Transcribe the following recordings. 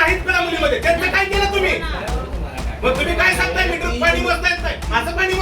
नाहीत कळामुलीमध्ये त्यांचं काय केलं तुम्ही? मग तुम्ही काय सांगताय? मीटर पाणी मोजतायत काय असं पाणी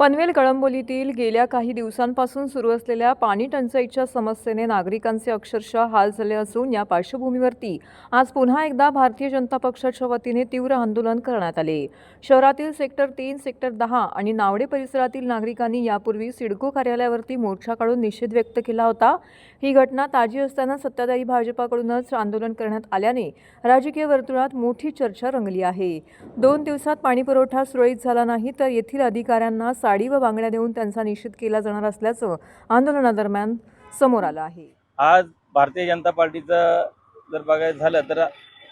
पनवेल कळंबोलीतील गेल्या काही दिवसांपासून सुरू असलेल्या पाणी टंचाईच्या समस्येने नागरिकांचे अक्षरशः हाल झाले असून या पार्श्वभूमीवरती आज पुन्हा एकदा भारतीय जनता पक्षाच्या वतीने तीव्र आंदोलन करण्यात आले. शहरातील सेक्टर तीन सेक्टर दहा आणि नावडे परिसरातील नागरिकांनी यापूर्वी सिडको कार्यालयावरती मोर्चा काढून निषेध व्यक्त केला होता. ही घटना ताजी असताना सत्ताधारी भाजपाकडूनच आंदोलन करण्यात आल्याने राजकीय वर्तुळात मोठी चर्चा रंगली आहे. दोन दिवसात पाणीपुरवठा सुरळीत झाला नाही तर येथील अधिकाऱ्यांना साडी व बांगड्या देऊन त्यांचा निषेध केला जाणार असल्याचं आंदोलनादरम्यान समोर आलं आहे. आज भारतीय जनता पार्टीचं जर बघायचं झालं तर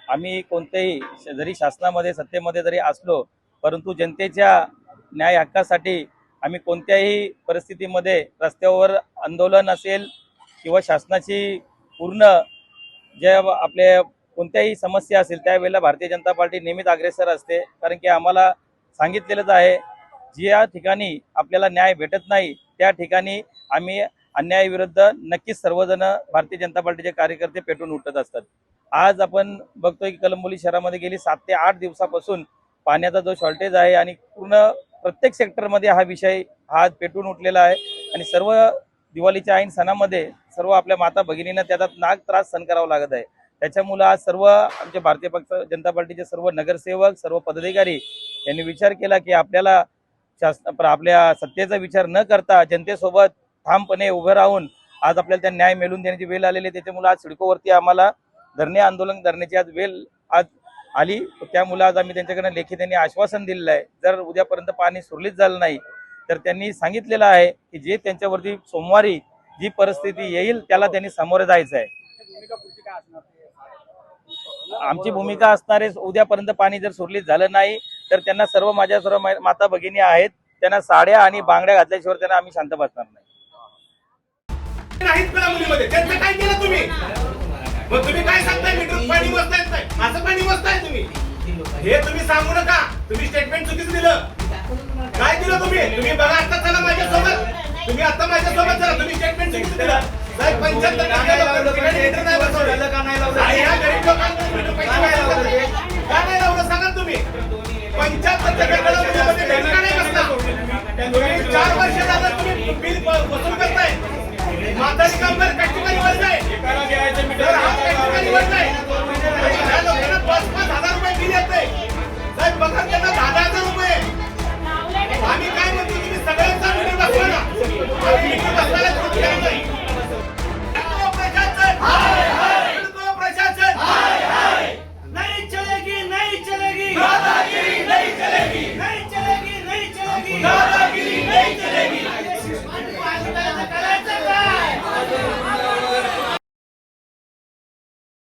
आम्ही कोणत्याही जरी शासनामध्ये सत्तेमध्ये जरी असलो परंतु जनतेच्या न्याय हक्कासाठी आम्ही कोणत्याही परिस्थितीमध्ये रस्त्यावर आंदोलन असेल किंवा शासनाची पूर्ण जे आपले कोणत्याही समस्या असेल त्यावेळेला भारतीय जनता पार्टी नेहमीच अग्रेसर असते. कारण की आम्हाला सांगितलेलंच आहे ज्या ठिकाणी आपल्याला न्याय भेटत नाही त्या ठिकाणी आम्ही अन्यायाविरुद्ध नक्कीच सर्वजण भारतीय जनता पार्टीचे कार्यकर्ते पेटून उठत असतात. आज आपण बघतोय की कलंबोली शहरामध्ये गेली सात ते आठ दिवसापासून पाण्याचा जो शॉर्टेज आहे आणि पूर्ण प्रत्येक सेक्टरमध्ये हा विषय हा पेटून उठलेला आहे आणि सर्व दिवाळीच्या ऐन सणामध्ये सर्व आपल्या माता भगिनींना त्याचा नाग त्रास सहन करावा लागत आहे. त्याच्यामुळं आज सर्व आमचे भारतीय पक्ष जनता पार्टीचे सर्व नगरसेवक सर्व पदाधिकारी यांनी विचार केला की आपल्याला शासन आपल्या सत्तेचा विचार न करता जनतेसोबत ठामपणे उभं राहून आज आपल्याला त्या न्याय मिळवून देण्याची वेळ आलेली त्याच्यामुळे आज सिडकोवरती आम्हाला धरणे आंदोलन करण्याची आज वेळ आज आली. त्यामुळे आज आम्ही त्यांच्याकडे लेखी त्यांनी आश्वासन दिलेलं आहे. जर उद्यापर्यंत पाणी सुरळीत झालं नाही तर त्यांनी सांगितलेलं आहे की जे त्यांच्यावरती सोमवारी जी परिस्थिती येईल त्याला त्यांनी सामोरे जायचं आहे. आमची भूमिका असणार आहे. उद्यापर्यंत पाणी जर सुरळीत झालं नाही तर त्यांना सर्व माझ्या सर्व माता भगिनी आहेत. त्यांना साड्या आणि बांगड्या घातल्याशिवाय त्यांना आम्ही शांत बसणार नाही. हे तुम्ही सांगू नका. तुम्ही स्टेटमेंट चुकीच दिलं. काय दिलं तुम्ही? तुम्ही बघा आता चला माझ्यासोबत. तुम्ही आता माझ्यासोबत चला. तुम्ही स्टेटमेंट चुकीच दिलं. साहेब पंच्याहत्तर टक्के लोकांना ठिकाणी नाही